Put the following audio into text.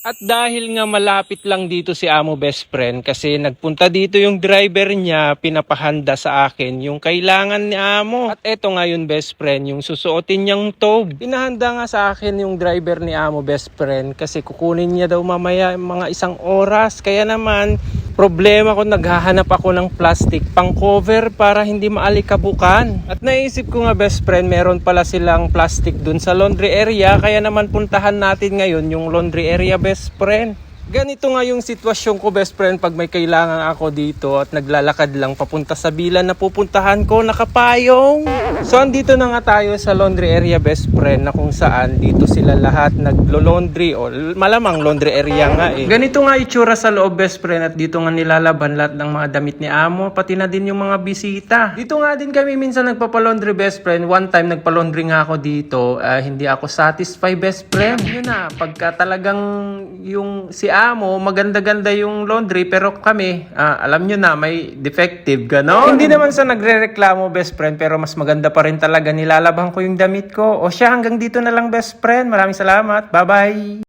At dahil nga malapit lang dito si Amo Best Friend kasi nagpunta dito yung driver niya, pinapahanda sa akin yung kailangan ni Amo. At eto nga yung Best Friend, yung susuotin niyang tobe. Pinahanda nga sa akin yung driver ni Amo Best Friend kasi kukunin niya daw mamaya mga isang oras. Kaya naman, problema ko naghahanap ako ng plastic pang cover para hindi maalikabukan. At naisip ko nga best friend, meron pala silang plastic dun sa laundry area kaya naman puntahan natin ngayon yung laundry area best friend. Ganito nga yung sitwasyon ko best friend pag may kailangan ako dito at naglalakad lang papunta sa bilan na pupuntahan ko nakapayong. So andito na nga tayo sa laundry area best friend na kung saan dito sila lahat naglo-laundry o malamang laundry area nga eh. Ganito nga itsura sa loob best friend at dito nga nilalaban lahat ng mga damit ni amo pati na din yung mga bisita. Dito nga din kami minsan nagpapalaundry best friend. One time nagpalaundry nga ako dito. ah, hindi ako satisfied best friend. Yun na, pagka talagang yung si amo, maganda-ganda yung laundry pero kami, ah, alam nyo na, may defective, gano'n. Hindi naman sa nagre-reklamo best friend pero mas maganda pa rin talaga nilalaban ko yung damit ko. O siya, hanggang dito na lang best friend. Maraming salamat. Bye-bye.